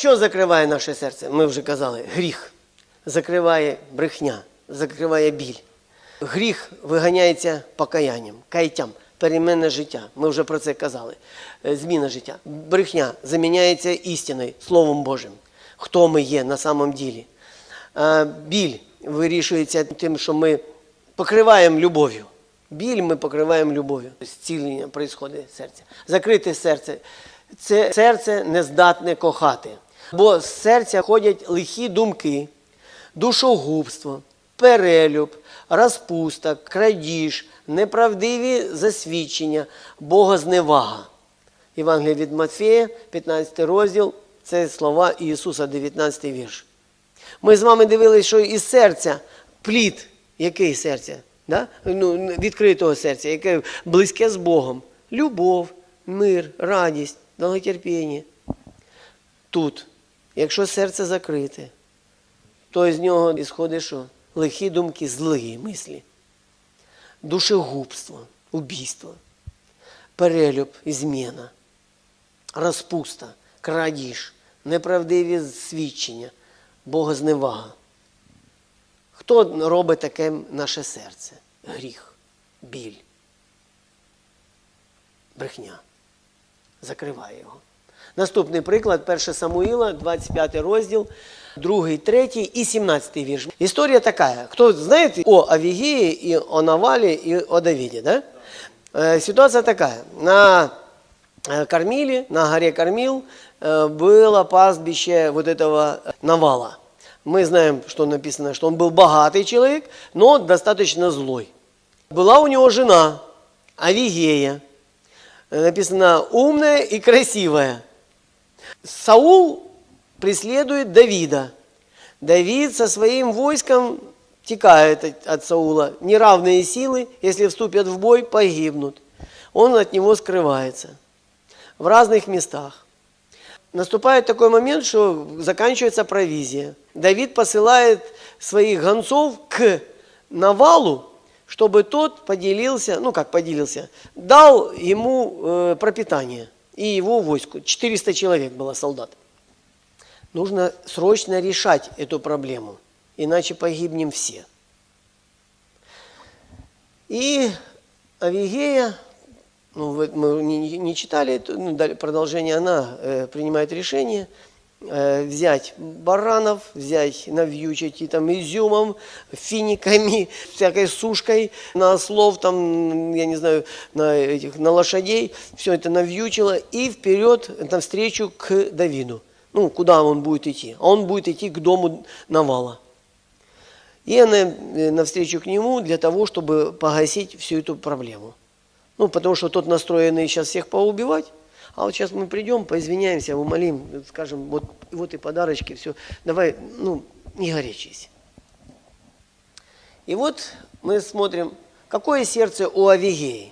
Що закриває наше серце? Ми вже казали, гріх. Закриває брехня, закриває біль. Гріх виганяється покаянням, каяттям, переменне життя. Ми вже про це казали. Е, Зміна життя. Брехня заміняється істиною, Словом Божим. Хто ми є на самом ділі. Е, Біль вирішується тим, що ми покриваємо любов'ю. Біль ми покриваємо любов'ю. Зцілення відбувається серця. Закрите серце. Це серце не здатне кохати. Бо з серця ходять лихі думки, душогубство, перелюб, розпуста, крадіж, неправдиві засвідчення, богозневага. Євангелія від Матфея, 15 розділ, це слова Ісуса, 19 вірш. Ми з вами дивилися, що із серця плід, який серця? Да? Ну, відкритого серця, яке близьке з Богом. Любов, мир, радість, довготерпіння. Тут, якщо серце закрите, то з нього ісходить що? Лихі думки, злі мислі, душегубство, убійство, перелюб зміна, розпуста, крадіж, неправдиві свідчення, богозневага. Хто робить таке наше серце? Гріх, біль, брехня. Закриває його. Наступний приклад 1 Самуїла, 25 розділ, 2, 3 і 17 вірш. Історія така. Хто знаєте о Авігії, і о Навалі, і о Давіді, да? Е, Ситуація така. На э, Кормиле, на горе Кормил, э, было пастбище вот этого Навала. Мы знаем, что написано, что он был богатый человек, но достаточно злой. Была у него жена, Авигея. Э, Написано умная и красивая. Саул преследует Давида. Давид со своим войском текает от- Саула. Неравные силы, если вступят в бой, погибнут. Он от него скрывается в разных местах. Наступает такой момент, что заканчивается провизия. Давид посылает своих гонцов к Навалу, чтобы тот поделился, ну как поделился, дал ему э, пропитание и его войску. 400 человек было солдат. Нужно срочно решать эту проблему, иначе погибнем все. И Авигея, ну, мы не, не- читали ну, продолжение, она э, принимает решение взять баранов, взять, навьючить и там изюмом, финиками, всякой сушкой на ослов, там, я не знаю, на, этих, на лошадей, все это навьючила и вперед навстречу к Давиду. Ну, куда он будет идти? А он будет идти к дому Навала. И она э, навстречу к нему для того, чтобы погасить всю эту проблему. Ну, потому что тот настроенный сейчас всех поубивать, а вот сейчас мы придем, поизвиняемся, умолим, скажем, вот, вот и подарочки, все, давай, ну, не горячись. И вот мы смотрим, какое сердце у Авигеи.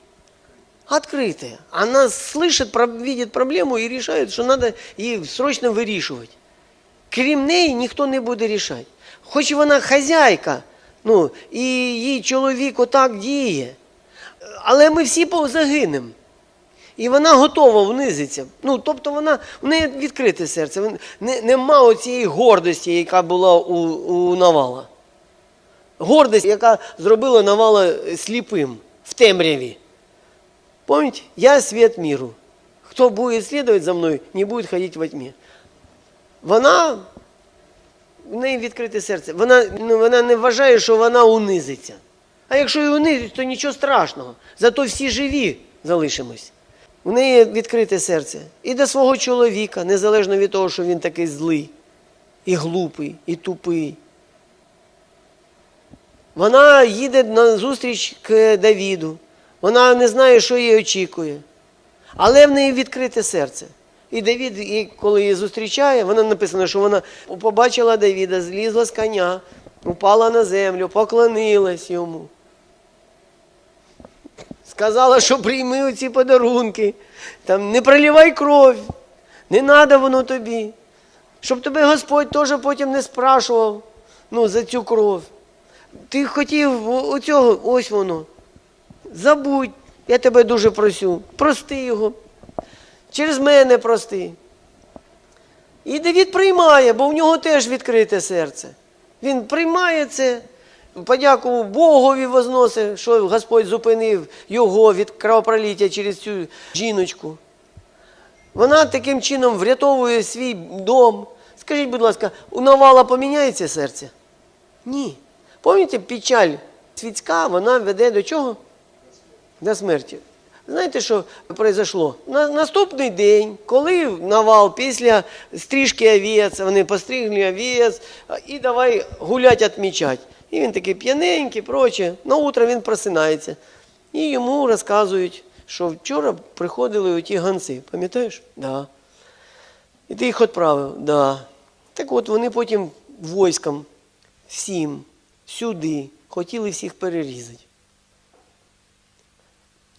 Открытое. Она слышит, про- видит проблему и решает, что надо її срочно вирішувати. Крім неї ніхто не буде рішати. Хоч вона хазяйка, ну, і їй чоловік отак діє. Але ми всі загинемо. І вона готова внизитися. Ну, тобто вона, в неї відкрите серце. Не, нема оцієї гордості, яка була у, у Навала. Гордість, яка зробила Навала сліпим в темряві. Помните, я свет миру. Кто будет следовать за мною, не будет ходить во тьме. Вона, в неї відкрите серце. Вона, ну, вона не вважає, що вона унизиться. А якщо і унизить, то нічого страшного. Зато всі живі залишимось. У неї відкрите серце. І до свого чоловіка, незалежно від того, що він такий злий, і глупий, і тупий. Вона їде на зустріч к Давіду. Вона не знає, що її очікує. Але в неї відкрите серце. І Давід, її, коли її зустрічає, вона написано, що вона побачила Давіда, злізла з коня, упала на землю, поклонилась йому. Сказала, що прийми ці подарунки, там, не проливай кров, не треба воно тобі. Щоб тебе Господь теж потім не спрашував ну, за цю кров. Ти хотів оцього, ось воно. Забудь, я тебе дуже просю, прости його. Через мене прости. І Давід приймає, бо в нього теж відкрите серце. Він приймає це, подякував Богові возносить, що Господь зупинив його від кровопроліття через цю жіночку. Вона таким чином врятовує свій дом. Скажіть, будь ласка, у Навала поміняється серце? Ні. Пам'ятаєте, печаль світська, вона веде до чого? До смерті. Знаєте, що произошло? На наступний день, коли Навал після стрижки овець, вони постригли овець, і давай гулять відмічати. І він такий п'яненький, проче. На утро він просинається. І йому розказують, що вчора приходили оті ганці. Пам'ятаєш? Да. І ти їх відправив? Да. Так от вони потім військом всім сюди хотіли всіх перерізати.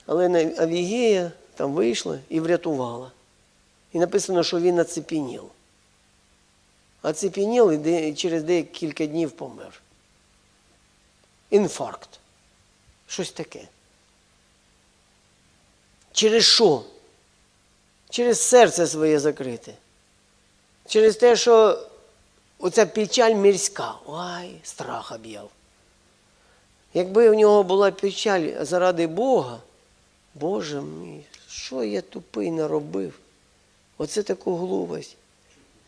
Але Авігея там вийшла і врятувала. І написано, що він оцепенів. Оцепенів і через декілька днів помер. Інфаркт. Щось таке. Через що? Через серце своє закрите. Через те, що оця печаль мирська. Ой, страх об'яв. Якби в нього була печаль заради Бога, Боже мій, що я тупий наробив? Оце таку глупость.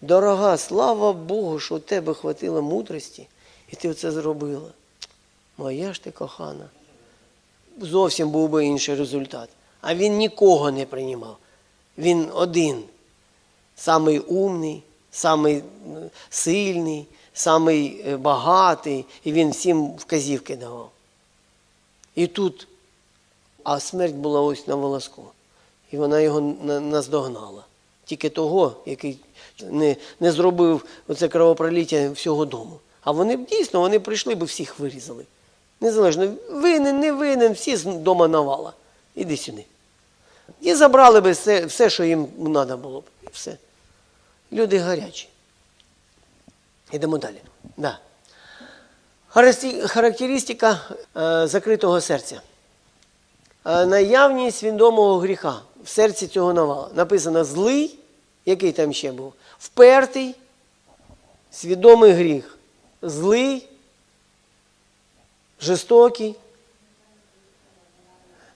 Дорога, слава Богу, що у тебе хватило мудрості, і ти це зробила. Моя ж ти кохана. Зовсім був би інший результат. А він нікого не приймав. Він один. Самий умний, самий е, сильний, самий е, багатий, і він всім вказівки давав. І тут, а смерть була ось на волоску. І вона його наздогнала. Тільки того, який не, не зробив оце кровопроліття всього дому. А вони б дійсно вони прийшли б всіх вирізали. Незалежно, винен, не винен, всі з дома навала. Іди сюди. І забрали б все, все що їм треба було б. Все. Люди гарячі. Йдемо далі. Да. Характеристика е, закритого серця. Е, наявність свідомого гріха в серці цього навала. Написано злий, який там ще був, впертий, свідомий гріх. Злий, жорстокий,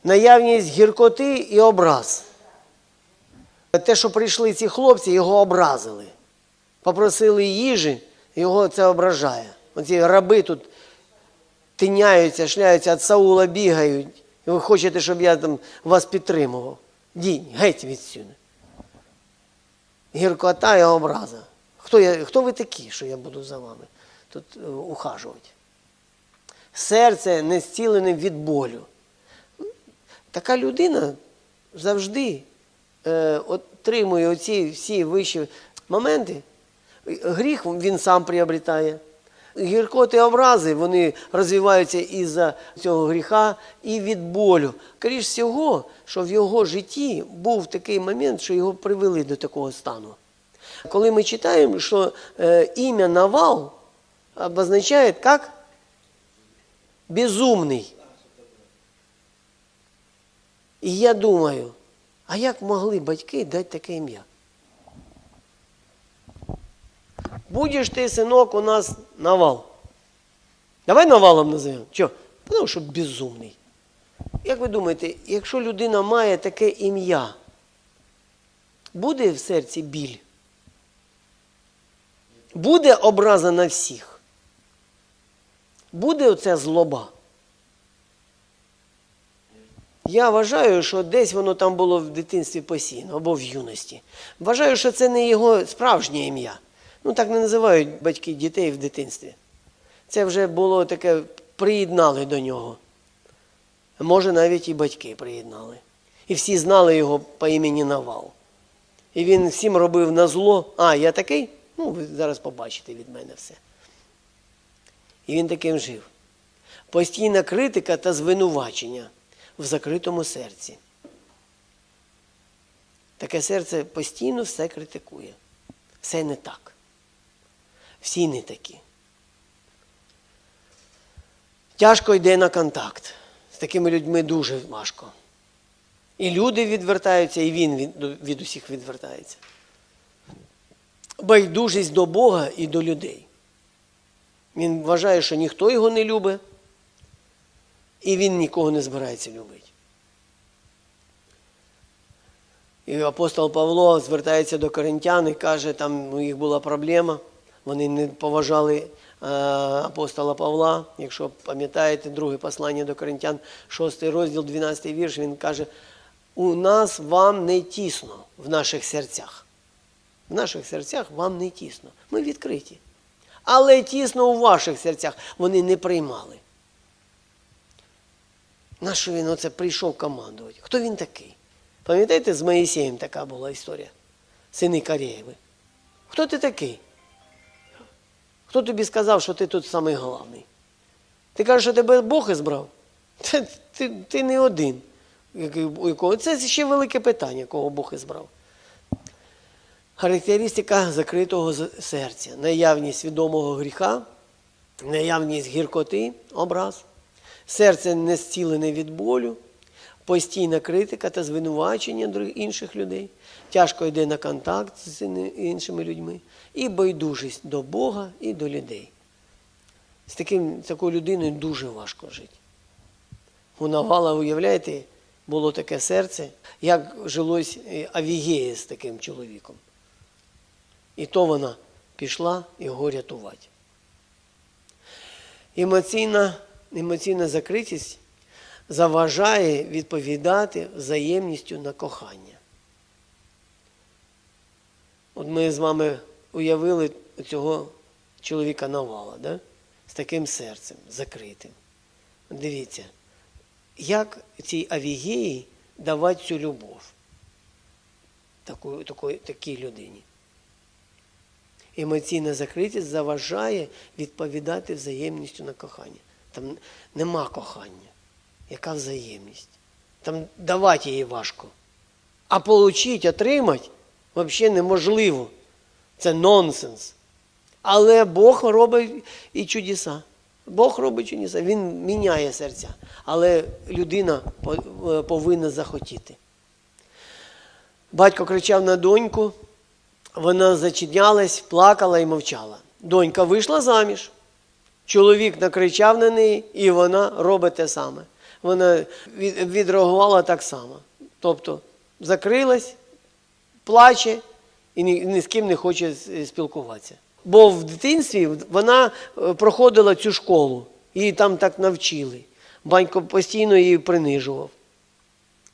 наявність гіркоти і образ. Те, що прийшли ці хлопці, його образили. Попросили їжі, його це ображає. Оці раби тут тиняються, шляються, від Саула бігають. І ви хочете, щоб я там вас підтримував. Дінь, геть відсюди. Гіркота і образа. Хто, я, хто ви такі, що я буду за вами тут е, ухажувати? Серце не зцілене від болю. Така людина завжди е, отримує оці всі вищі моменти. Гріх він сам приобретає. Гіркоти образи вони розвиваються із-за цього гріха і від болю. Скоріше всього, що в його житті був такий момент, що його привели до такого стану. Коли ми читаємо, що е, ім'я Навал обозначає як безумний. І я думаю, а як могли батьки дати таке ім'я? Будеш ти, синок, у нас навал. Давай навалом називаємо. Чого? Тому що безумний. Як ви думаєте, якщо людина має таке ім'я, буде в серці біль? Буде образа на всіх? Буде оця злоба? Я вважаю, що десь воно там було в дитинстві постійно або в юності. Вважаю, що це не його справжнє ім'я. Ну так не називають батьки дітей в дитинстві. Це вже було таке, приєднали до нього. Може, навіть і батьки приєднали. І всі знали його по імені Навал. І він всім робив на зло. А, я такий? Ну, ви зараз побачите від мене все. І він таким жив. Постійна критика та звинувачення в закритому серці. Таке серце постійно все критикує. Все не так. Всі не такі. Тяжко йде на контакт. З такими людьми дуже важко. І люди відвертаються, і він від, від усіх відвертається. байдужість до Бога і до людей. Він вважає, що ніхто його не любить, і він нікого не збирається любити. І апостол Павло звертається до коринтян і каже, там у їх була проблема, вони не поважали е, апостола Павла. Якщо пам'ятаєте, друге послання до коринтян, 6 розділ, 12 вірш, він каже, у нас вам не тісно в наших серцях. В наших серцях вам не тісно. Ми відкриті. Але тісно у ваших серцях вони не приймали. Нащо він оце прийшов командувати? Хто він такий? Пам'ятаєте, з Моїсеєм така була історія? Сини Карєєви. Хто ти такий? Хто тобі сказав, що ти тут самий головний? Ти кажеш, що тебе Бог ізбрав? Ти, ти, ти не один. Це ще велике питання, кого Бог ізбрав. Характеристика закритого серця, наявність свідомого гріха, наявність гіркоти, образ, серце не зцілене від болю, постійна критика та звинувачення інших людей, тяжко йде на контакт з іншими людьми, і байдужість до Бога і до людей. З таким, такою людиною дуже важко жити. У Навала, уявляєте, було таке серце, як жилось е, Авігеї з таким чоловіком. І то вона пішла його рятувати. Емоційна, емоційна закритість заважає відповідати взаємністю на кохання. От ми з вами уявили цього чоловіка Навала, да? з таким серцем закритим. Дивіться, як цій Авігеї давати цю любов таку, такої, такій людині. Емоційна закритість заважає відповідати взаємністю на кохання. Там нема кохання. Яка взаємність? Там давати її важко. А отримати, отримати взагалі неможливо. Це нонсенс. Але Бог робить і чудеса. Бог робить чудеса, Він міняє серця. Але людина е, повинна захотіти. Батько кричав на доньку, вона зачинялась, плакала і мовчала. Донька вийшла заміж. Чоловік накричав на неї, і вона робить те саме. Вона відреагувала так само. Тобто закрилась, плаче і ні, ні з ким не хоче спілкуватися. Бо в дитинстві вона е, проходила цю школу, її там так навчили. Батько постійно її принижував,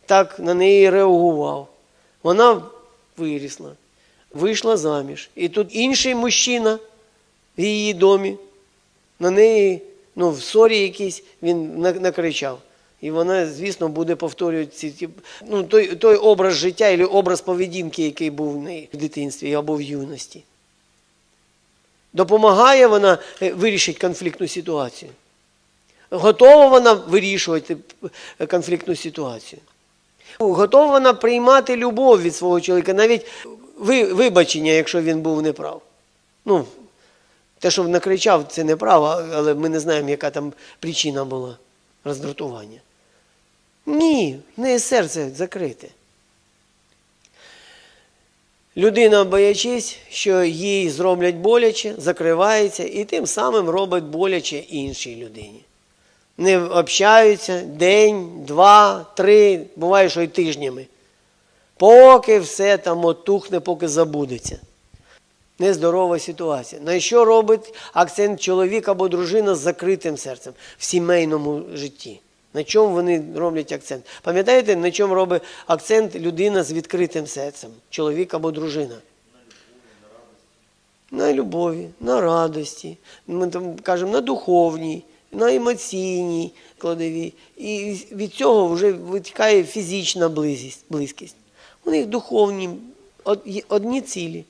так на неї реагував. Вона вирісла, вийшла заміж. І тут інший мужчина в її домі на неї, ну, в ссорі якійсь, він накричав. І вона, звісно, буде повторювати ці, ну, той, той образ життя або образ поведінки, який був в неї в дитинстві або в юності. Допомагає вона е, вирішити конфліктну ситуацію. Готова вона вирішувати е, конфліктну ситуацію. Готова вона приймати любов від свого чоловіка, навіть вибачення, якщо він був неправ. Ну, те, що накричав, це неправо, але ми не знаємо, яка там причина була роздратування. Ні, в неї серце закрите. Людина, боячись, що їй зроблять боляче, закривається і тим самим робить боляче іншій людині. Не общаються день, два, три, буває, що й тижнями. Поки все там отухне, поки забудеться. Нездорова ситуація. На що робить акцент чоловік або дружина з закритим серцем в сімейному житті? На чому вони роблять акцент? Пам'ятаєте, на чому робить акцент людина з відкритим серцем, чоловік або дружина? На любові, на радості, ми там кажемо на духовній, на емоційній складовій. І від цього вже витікає фізична близькість. У них духовні одні цілі.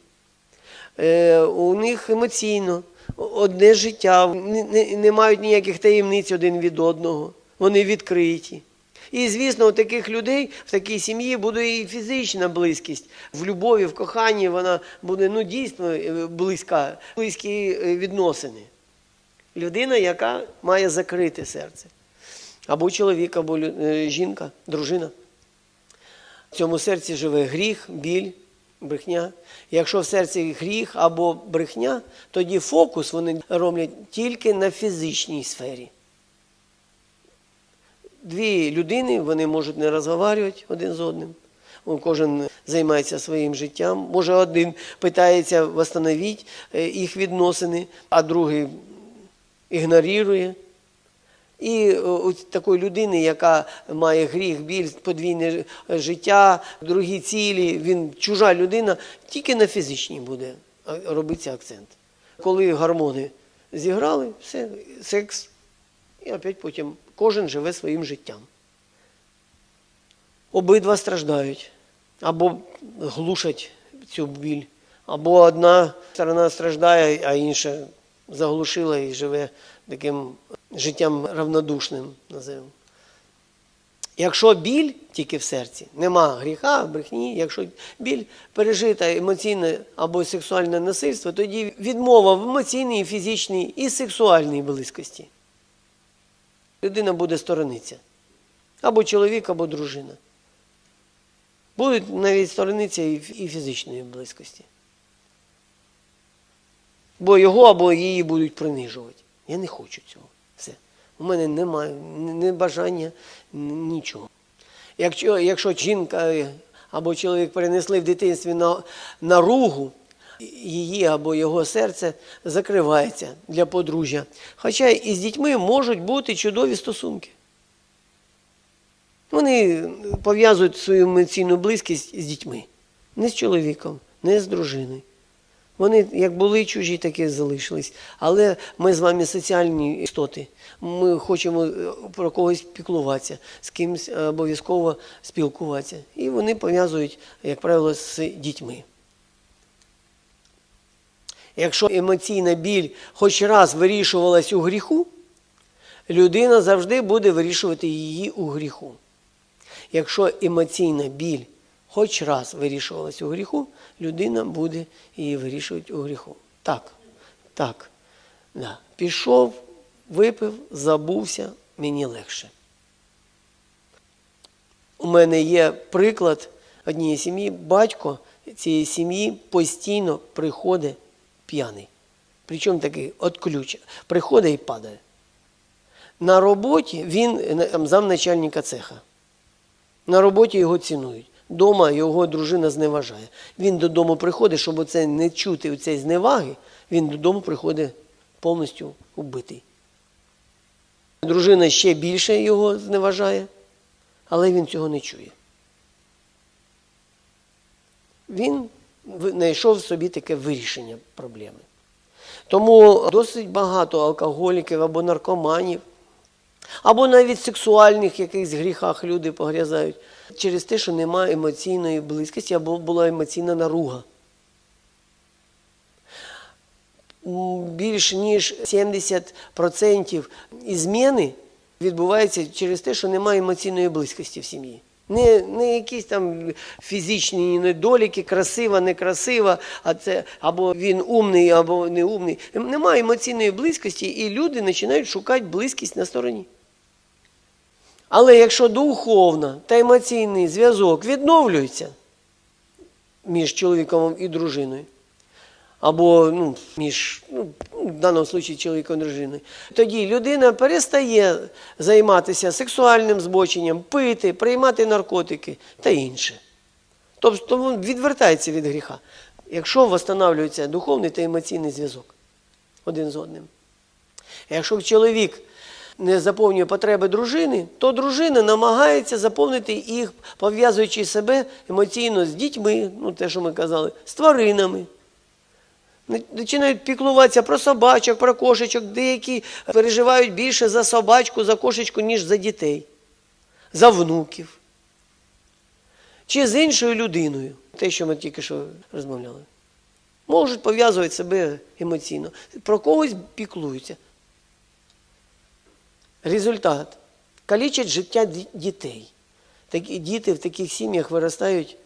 Е, у них емоційно одне життя, не, мають ніяких таємниць один від одного. Вони відкриті. І, звісно, у таких людей в такій сім'ї буде і фізична близькість. В любові, в коханні вона буде ну, дійсно е, близька, близькі е, відносини. Людина, яка має закрите серце. Або чоловік, або жінка, дружина. В цьому серці живе гріх, біль, Брехня. Якщо в серці гріх або брехня, тоді фокус вони роблять тільки на фізичній сфері. Дві людини вони можуть не розговорювати один з одним. Кожен займається своїм життям. Може, один питається встановити е, їх відносини, а другий ігнорує. І е, такої людини, яка має гріх, біль, подвійне життя, другі цілі, він чужа людина, тільки на фізичній буде робитися акцент. Коли гормони зіграли, все, секс, і опять потім кожен живе своїм життям. Обидва страждають, або глушать цю біль, або одна сторона страждає, а інша заглушила і живе таким життям равнодушним, називаємо. Якщо біль тільки в серці, нема гріха, брехні, якщо біль пережита емоційне або сексуальне насильство, тоді відмова в емоційній, фізичній і сексуальній близькості. Людина буде сторонитися. Або чоловік, або дружина. Будуть навіть сторонитися і і фізичної близькості. Бо його або її будуть принижувати. Я не хочу цього. У мене немає ні бажання, нічого. Якщо якщо жінка або чоловік перенесли в дитинстві на, наругу, її або його серце закривається для подружжя. Хоча і з дітьми можуть бути чудові стосунки. Вони пов'язують свою емоційну близькість з дітьми, не з чоловіком, не з дружиною. Вони як були чужі, так і залишились. Але ми з вами соціальні істоти. Ми хочемо е, про когось піклуватися, з кимось обов'язково спілкуватися. І вони пов'язують, як правило, з дітьми. Якщо емоційна біль хоч раз вирішувалась у гріху, людина завжди буде вирішувати її у гріху. Якщо емоційна біль хоч раз вирішувалась у гріху, людина буде її вирішувати у гріху. Так, так. Да. Пішов, випив, забувся, мені легше. У мене є приклад однієї сім'ї, батько цієї сім'ї постійно приходить п'яний. Причому такий от ключ. Приходить і падає. На роботі він замначальника цеха. На роботі його цінують. Дома його дружина зневажає. Він додому приходить, щоб оце не чути цієї зневаги, він додому приходить повністю убитий. Дружина ще більше його зневажає, але він цього не чує. Він знайшов собі таке вирішення проблеми. Тому досить багато алкоголіків або наркоманів, або навіть сексуальних якихось гріхах люди погрязають через те, що немає емоційної близькості або була емоційна наруга. Більш ніж 70% зміни відбувається через те, що немає емоційної близькості в сім'ї. Не не якісь там фізичні недоліки, красива, некрасива, а це або він умний, або не умний. Немає емоційної близькості, і люди починають шукати близькість на стороні. Але якщо духовна та емоційний зв'язок відновлюється між чоловіком і дружиною, або ну, між, ну, в даному випадку чоловіком і дружиною, тоді людина перестає займатися сексуальним збоченням, пити, приймати наркотики та інше. Тобто він відвертається від гріха, якщо встановлюється духовний та емоційний зв'язок один з одним. Якщо чоловік не заповнює потреби дружини, то дружина намагається заповнити їх, пов'язуючи себе емоційно з дітьми, ну те, що ми казали, з тваринами. Починають піклуватися про собачок, про кошечок, деякі переживають більше за собачку, за кошечку, ніж за дітей, за внуків. Чи з іншою людиною, те, що ми тільки що розмовляли. Можуть пов'язувати себе емоційно. Про когось піклуються. Результат калічать життя дітей. Такі діти в таких сім'ях виростають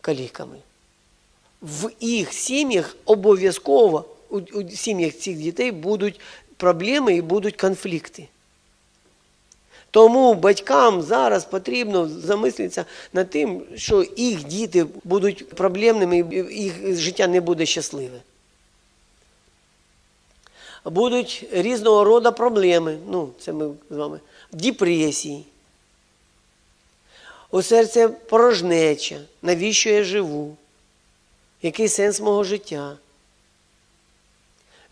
каліками. В їх сім'ях обов'язково у, у сім'ях цих дітей будуть проблеми і будуть конфлікти. Тому батькам зараз потрібно замислитися над тим, що їх діти будуть проблемними, їх життя не буде щасливе. Будуть різного роду проблеми. Ну, це ми з вами. Депресії. У серці порожнеча. Навіщо я живу? Який сенс мого життя?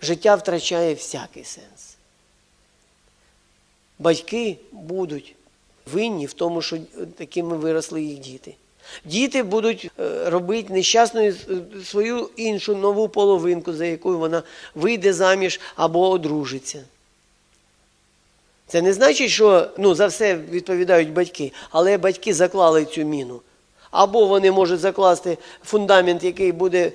Життя втрачає всякий сенс. Батьки будуть винні в тому, що такими виросли їх діти. Діти будуть е, робити нещасною е, свою іншу нову половинку, за якою вона вийде заміж або одружиться. Це не значить, що ну, за все відповідають батьки, але батьки заклали цю міну. Або вони можуть закласти фундамент, який буде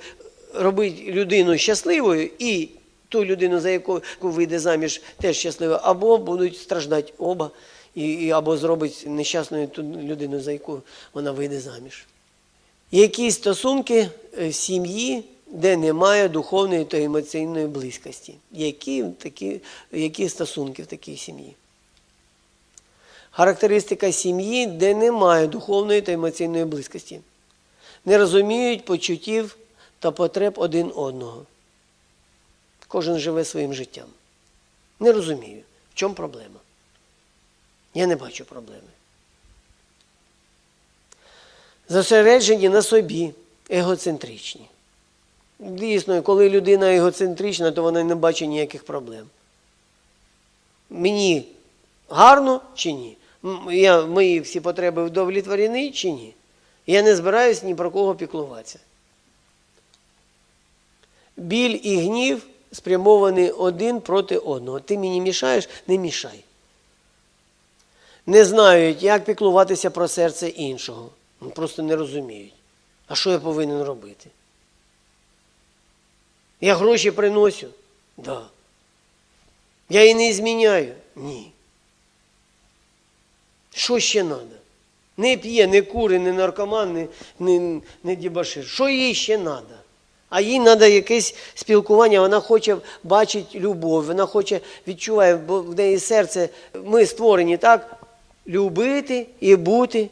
робити людину щасливою, і ту людину, за яку вийде заміж, теж щасливою, або будуть страждати оба, і, і або зробить нещасною ту людину, за яку вона вийде заміж. Які стосунки е, в сім'ї, де немає духовної та емоційної близькості? Які, такі, які стосунки в такій сім'ї? Характеристика сім'ї, де немає духовної та емоційної близькості. Не розуміють почуттів та потреб один одного. Кожен живе своїм життям. Не розумію, в чому проблема. Я не бачу проблеми. Зосереджені на собі, егоцентричні. Дійсно, коли людина егоцентрична, то вона не бачить ніяких проблем. Мені гарно чи ні? Я, Мої всі потреби вдовлетворені чи ні? Я не збираюсь ні про кого піклуватися. Біль і гнів спрямовані один проти одного. Ти мені мішаєш, не мішай. Не знають, як піклуватися про серце іншого. Ну, Просто не розуміють. А що я повинен робити? Я гроші приносю? Да. Я її не зміняю? Ні. Що ще треба? Не п'є, не кури, не наркоман, не, не, не дібашир. Що їй ще треба? А їй треба якесь спілкування, вона хоче бачити любов, вона хоче відчуває, бо в неї серце, ми створені так, любити і бути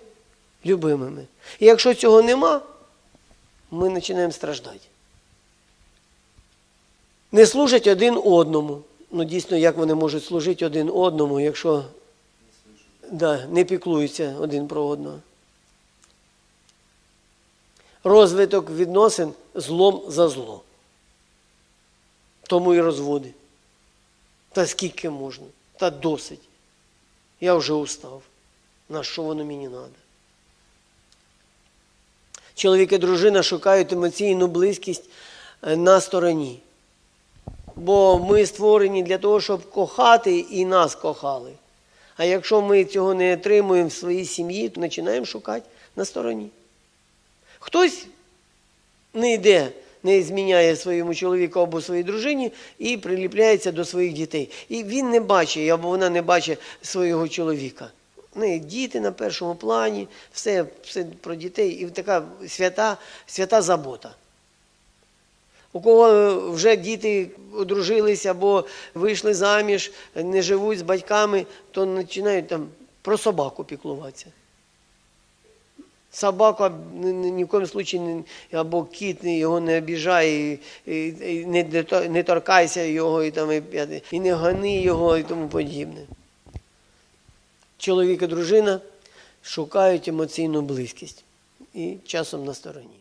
любимими. І якщо цього нема, ми починаємо страждати. Не служать один одному. Ну, дійсно, як вони можуть служити один одному, якщо да, не піклуються один про одного. Розвиток відносин злом за зло. Тому і розводи. Та скільки можна? Та досить. Я вже устав. На що воно мені треба? Чоловік і дружина шукають емоційну близькість е, на стороні. Бо ми створені для того, щоб кохати і нас кохали. А якщо ми цього не отримуємо в своїй сім'ї, то починаємо шукати на стороні. Хтось не йде, не зміняє своєму чоловіку або своїй дружині і приліпляється до своїх дітей. І він не бачить, або вона не бачить свого чоловіка. В неї діти на першому плані, все, все про дітей і така свята, свята забота. У кого вже діти одружилися або вийшли заміж, не живуть з батьками, то починають там про собаку піклуватися. Собака ні, в коєму не, або кіт його не обіжає, не, торкайся його, і, там, і, не гони його і тому подібне. Чоловік і дружина шукають емоційну близькість і часом на стороні.